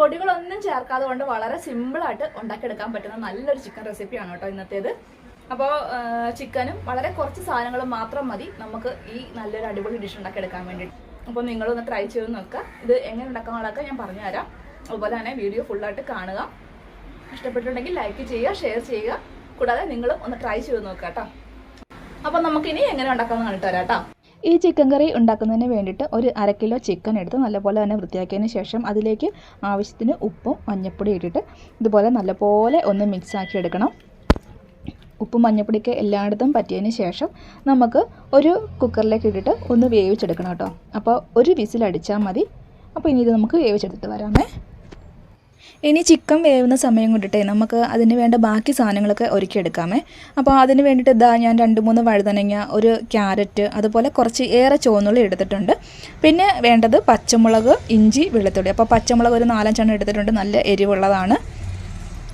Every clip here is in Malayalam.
പൊടികളൊന്നും ചേർക്കാതെ കൊണ്ട് വളരെ സിമ്പിളായിട്ട് ഉണ്ടാക്കിയെടുക്കാൻ പറ്റുന്ന നല്ലൊരു ചിക്കൻ റെസിപ്പിയാണ് കേട്ടോ ഇന്നത്തേത്. അപ്പോൾ ചിക്കനും വളരെ കുറച്ച് സാധനങ്ങൾ മാത്രം മതി. നമുക്ക് ഈ നല്ലൊരു അടിപൊളി ഡിഷ് ഉണ്ടാക്കിയെടുക്കാൻ വേണ്ടിയിട്ട്. അപ്പോൾ നിങ്ങളൊന്ന് ട്രൈ ചെയ്ത് നോക്കുക. ഇത് എങ്ങനെ ഉണ്ടാക്കാനുള്ളതൊക്കെ ഞാൻ പറഞ്ഞു തരാം അതുപോലെ തന്നെ വീഡിയോ ഫുള്ളായിട്ട് കാണുക. ഇഷ്ടപ്പെട്ടിട്ടുണ്ടെങ്കിൽ ലൈക്ക് ചെയ്യുക ഷെയർ ചെയ്യുക. കൂടാതെ നിങ്ങളും ഒന്ന് ട്രൈ ചെയ്ത് നോക്കുക കേട്ടോ. അപ്പോൾ നമുക്കിനി എങ്ങനെ ഉണ്ടാക്കാമെന്ന് കണ്ടിട്ട് വരാം കേട്ടോ. ഈ ചിക്കൻ കറി ഉണ്ടാക്കുന്നതിന് വേണ്ടിയിട്ട് ഒരു അര കിലോ ചിക്കൻ എടുത്ത് നല്ലപോലെ തന്നെ വൃത്തിയാക്കിയതിന് ശേഷം അതിലേക്ക് ആവശ്യത്തിന് ഉപ്പും മഞ്ഞൾപ്പൊടി ഇട്ടിട്ട് ഇതുപോലെ നല്ലപോലെ ഒന്ന് മിക്സ് ആക്കി എടുക്കണം. ഉപ്പും മഞ്ഞൾപ്പൊടിയൊക്കെ എല്ലായിടത്തും പറ്റിയതിന് ശേഷം നമുക്ക് ഒരു കുക്കറിലേക്ക് ഇട്ടിട്ട് ഒന്ന് വേവിച്ചെടുക്കണം കേട്ടോ. അപ്പോൾ ഒരു വിസിലടിച്ചാൽ മതി. അപ്പോൾ ഇനി ഇത് നമുക്ക് വേവിച്ചെടുത്ത് വരാമേ ഇനി ചിക്കൻ വേവുന്ന സമയം കൊണ്ടിട്ടേ നമുക്ക് അതിന് വേണ്ട ബാക്കി സാധനങ്ങളൊക്കെ ഒരുക്കിയെടുക്കാമേ. അപ്പോൾ അതിന് വേണ്ടിയിട്ട് ഇതാ ഞാൻ രണ്ട് മൂന്ന് വഴുതനങ്ങ ഒരു ക്യാരറ്റ് അതുപോലെ കുറച്ച് ഏറെ ചുവന്നുള്ളി എടുത്തിട്ടുണ്ട്. പിന്നെ വേണ്ടത് പച്ചമുളക് ഇഞ്ചി വെളുത്തുള്ളി. അപ്പോൾ പച്ചമുളക് ഒരു നാലഞ്ചെണ്ണം എടുത്തിട്ടുണ്ട് നല്ല എരിവുള്ളതാണ്.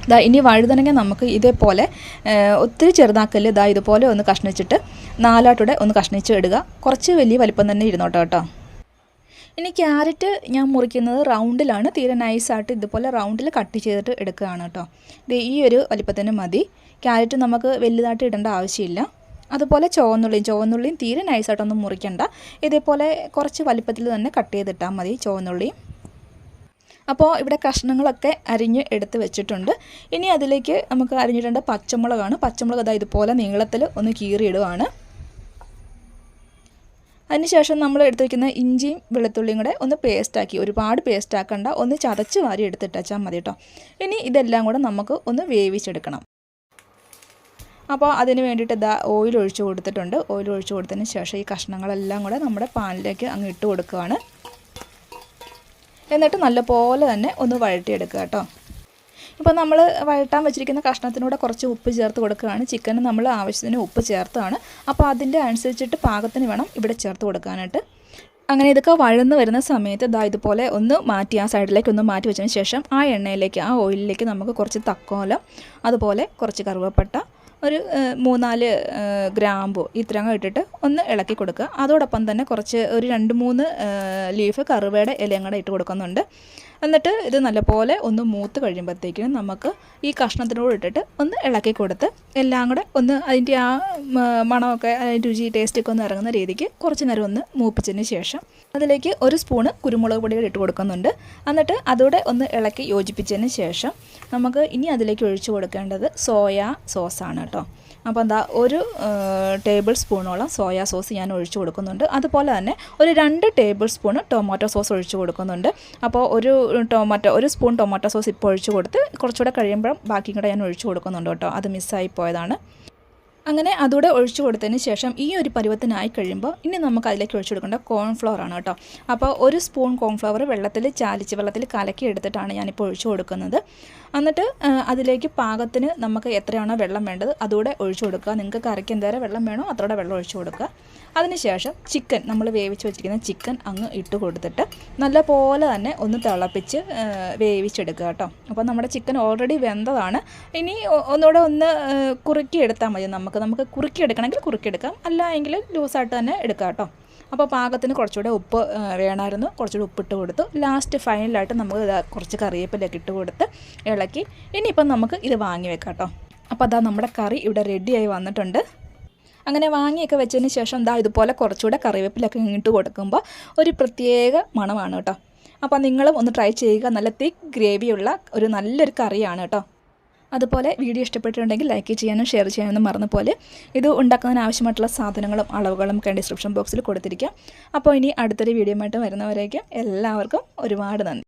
ഇതാ ഇനി വഴുതനങ്ങ നമുക്ക് ഇതേപോലെ ഒത്തിരി ചെറുതാക്കൽ ഇതാ ഇതുപോലെ ഒന്ന് കഷ്ണിച്ചിട്ട് നാലാട്ടൂടെ ഒന്ന് കഷ്ണിച്ച് ഇടുക. കുറച്ച് വലിയ വലിപ്പം തന്നെ ഇരുന്നോട്ടോ കേട്ടോ. ഇനി ക്യാരറ്റ് ഞാൻ മുറിക്കുന്നത് റൗണ്ടിലാണ് തീരെ നൈസായിട്ട് ഇതുപോലെ റൗണ്ടിൽ കട്ട് ചെയ്തിട്ട് എടുക്കുകയാണ് കേട്ടോ. ഇത് ഈ ഒരു വലിപ്പത്തിന് മതി. ക്യാരറ്റ് നമുക്ക് വലുതായിട്ട് ഇടേണ്ട ആവശ്യമില്ല. അതുപോലെ ചുവന്നുള്ളിയും ചുവന്നുള്ളിയും തീരെ നൈസായിട്ടൊന്നും മുറിക്കണ്ട. ഇതേപോലെ കുറച്ച് വലിപ്പത്തിൽ തന്നെ കട്ട് ചെയ്തിട്ടാൽ മതി ചുവന്നുള്ളിയും. അപ്പോൾ ഇവിടെ കഷ്ണങ്ങളൊക്കെ അരിഞ്ഞ് എടുത്ത് വെച്ചിട്ടുണ്ട്. ഇനി അതിലേക്ക് നമുക്ക് അരിഞ്ഞിടേണ്ട പച്ചമുളകാണ്. പച്ചമുളക് അതായത് ഇതുപോലെ നീളത്തിൽ ഒന്ന് കീറിയിടുവാണ്. അതിനുശേഷം നമ്മൾ എടുത്ത് വയ്ക്കുന്ന ഇഞ്ചിയും വെളുത്തുള്ളിയും കൂടെ ഒന്ന് പേസ്റ്റാക്കി ഒരുപാട് പേസ്റ്റാക്കണ്ട ഒന്ന് ചതച്ച് വാരി എടുത്തിട്ടാൽ മതി കേട്ടോ. ഇനി ഇതെല്ലാം കൂടെ നമുക്ക് ഒന്ന് വേവിച്ചെടുക്കണം. അപ്പോൾ അതിന് വേണ്ടിയിട്ട് ഇതാ ഓയിൽ ഒഴിച്ച് കൊടുത്തിട്ടുണ്ട്. ഓയിൽ ഒഴിച്ച് കൊടുത്തതിന് ശേഷം ഈ കഷ്ണങ്ങളെല്ലാം കൂടെ നമ്മുടെ പാനിലേക്ക് അങ്ങ് ഇട്ട് കൊടുക്കുകയാണ്. എന്നിട്ട് നല്ലപോലെ തന്നെ ഒന്ന് വഴറ്റിയെടുക്കുക കേട്ടോ. ഇപ്പോൾ നമ്മൾ വഴട്ടാൻ വെച്ചിരിക്കുന്ന കഷ്ണത്തിനൂടെ കുറച്ച് ഉപ്പ് ചേർത്ത് കൊടുക്കുകയാണ്. ചിക്കന് നമ്മൾ ആവശ്യത്തിന് ഉപ്പ് ചേർത്താണ്. അപ്പോൾ അതിന്റെ അനുസരിച്ചിട്ട് പാകത്തിന് വേണം ഇവിടെ ചേർത്ത് കൊടുക്കാനായിട്ട്. അങ്ങനെ ഇതൊക്കെ വഴന്ന് വരുന്ന സമയത്ത് ഇതാ ഇതുപോലെ ഒന്ന് മാറ്റി ആ സൈഡിലേക്ക് ഒന്ന് മാറ്റി വെച്ചതിന് ശേഷം ആ എണ്ണയിലേക്ക് ആ ഓയിലിലേക്ക് നമുക്ക് കുറച്ച് തക്കോലം അതുപോലെ കുറച്ച് കറുവപ്പട്ട ഒരു മൂന്നാൽ ഗ്രാമ്പു ഇത്രയും ഇട്ടിട്ട് ഒന്ന് ഇളക്കി കൊടുക്കുക. അതോടൊപ്പം തന്നെ കുറച്ച് ഒരു രണ്ട് മൂന്ന് ലീഫ് കറുവയുടെ ഇലയും കൂടെ ഇട്ട് കൊടുക്കുന്നുണ്ട്. എന്നിട്ട് ഇത് നല്ലപോലെ ഒന്ന് മൂത്ത് കഴിയുമ്പോഴത്തേക്കും നമുക്ക് ഈ കഷ്ണത്തിനോട് ഇട്ടിട്ട് ഒന്ന് ഇളക്കി കൊടുത്ത് എല്ലാം കൂടെ ഒന്ന് അതിന്റെ ആ മണമൊക്കെ അതിന്റെ രുചി ടേസ്റ്റൊക്കെ ഒന്ന് ഇറങ്ങുന്ന രീതിക്ക് കുറച്ച് നേരം ഒന്ന് മൂപ്പിച്ചതിന് ശേഷം അതിലേക്ക് ഒരു സ്പൂണ് കുരുമുളക് പൊടികൾ ഇട്ട് കൊടുക്കുന്നുണ്ട്. എന്നിട്ട് അതോടെ ഒന്ന് ഇളക്കി യോജിപ്പിച്ചതിന് ശേഷം നമുക്ക് ഇനി അതിലേക്ക് ഒഴിച്ചു കൊടുക്കേണ്ടത് സോയാ സോസാണ് കേട്ടോ. അപ്പോൾ എന്താ ഒരു ടേബിൾ സ്പൂണോളം സോയാ സോസ് ഞാൻ ഒഴിച്ചു കൊടുക്കുന്നുണ്ട്. അതുപോലെ തന്നെ ഒരു രണ്ട് ടേബിൾ സ്പൂൺ ടൊമാറ്റോ സോസ് ഒഴിച്ചു കൊടുക്കുന്നുണ്ട്. അപ്പോൾ ഒരു ടൊമാറ്റോ ഒരു സ്പൂൺ ടൊമാറ്റോ സോസ് ഇപ്പോൾ ഒഴിച്ചു കൊടുത്ത് കുറച്ചുകൂടെ കഴിയുമ്പോൾ ബാക്കിയും കൂടെ ഞാൻ ഒഴിച്ചു കൊടുക്കുന്നുണ്ട് കേട്ടോ. അത് മിസ്സായി പോയതാണ്. അങ്ങനെ അതുകൂടെ ഒഴിച്ചു കൊടുത്തതിന് ശേഷം ഈ ഒരു പരുവത്തിനായി കഴിയുമ്പോൾ ഇനി നമുക്ക് അതിലേക്ക് ഒഴിച്ചു കൊടുക്കേണ്ട കോൺഫ്ലവർ ആണ് കേട്ടോ. അപ്പോൾ ഒരു സ്പൂൺ കോൺഫ്ലവർ വെള്ളത്തിൽ ചാലിച്ച് വെള്ളത്തിൽ കലക്കി എടുത്തിട്ടാണ് ഞാനിപ്പോൾ ഒഴിച്ചു കൊടുക്കുന്നത്. എന്നിട്ട് അതിലേക്ക് പാകത്തിന് നമുക്ക് എത്രയാണോ വെള്ളം വേണ്ടത് അതുകൂടെ ഒഴിച്ചു കൊടുക്കുക. നിങ്ങൾക്ക് കറിക്ക് എന്തേരം വെള്ളം വേണോ അത്രയുടെ വെള്ളം ഒഴിച്ചു കൊടുക്കുക. അതിനുശേഷം ചിക്കൻ നമ്മൾ വേവിച്ച് വെച്ചിരിക്കുന്ന ചിക്കൻ അങ്ങ് ഇട്ട് കൊടുത്തിട്ട് നല്ലപോലെ തന്നെ ഒന്ന് തിളപ്പിച്ച് വേവിച്ചെടുക്കുക കേട്ടോ. അപ്പോൾ നമ്മുടെ ചിക്കൻ ഓൾറെഡി വെന്തതാണ്. ഇനി ഒന്നുകൂടെ ഒന്ന് കുറുക്കി എടുത്താൽ മതി നമുക്ക് നമുക്ക് നമുക്ക് കുറുക്കിയെടുക്കണമെങ്കിൽ കുറുക്കിയെടുക്കാം. അല്ല എങ്കിൽ ലൂസായിട്ട് തന്നെ എടുക്കാം കേട്ടോ. അപ്പോൾ പാകത്തിന് കുറച്ചുകൂടെ ഉപ്പ് വേണമായിരുന്നു. കുറച്ചുകൂടെ ഉപ്പിട്ട് കൊടുത്തു. ലാസ്റ്റ് ഫൈനലായിട്ട് നമുക്ക് കുറച്ച് കറിവേപ്പിലൊക്കെ ഇട്ട് കൊടുത്ത് ഇളക്കി. ഇനിയിപ്പം നമുക്ക് ഇത് വാങ്ങി വെക്കാം കേട്ടോ. അപ്പോൾ അതാ നമ്മുടെ കറി ഇവിടെ റെഡിയായി വന്നിട്ടുണ്ട്. അങ്ങനെ വാങ്ങിയൊക്കെ വെച്ചതിന് ശേഷം ദാ ഇതുപോലെ കുറച്ചുകൂടെ കറിവേപ്പിലൊക്കെ ഇങ്ങോട്ട് കൊടുക്കുമ്പോൾ ഒരു പ്രത്യേക മണമാണ് കേട്ടോ. അപ്പോൾ നിങ്ങളും ഒന്ന് ട്രൈ ചെയ്യുക. നല്ല തിക്ക് ഗ്രേവിയുള്ള ഒരു നല്ലൊരു കറിയാണ് കേട്ടോ. അതുപോലെ വീഡിയോ ഇഷ്ടപ്പെട്ടിട്ടുണ്ടെങ്കിൽ ലൈക്ക് ചെയ്യാനും ഷെയർ ചെയ്യാനും മറന്നു പോലെ ഇത് ഉണ്ടാക്കുന്നതിന് ആവശ്യമായിട്ടുള്ള സാധനങ്ങളും അളവുകളും ഒക്കെ ഡിസ്ക്രിപ്ഷൻ ബോക്സിൽ കൊടുത്തിരിക്കാം. അപ്പോൾ ഇനി അടുത്തൊരു വീഡിയോ ആയിട്ട് വരുന്നവരേക്കും എല്ലാവർക്കും ഒരുപാട് നന്ദി.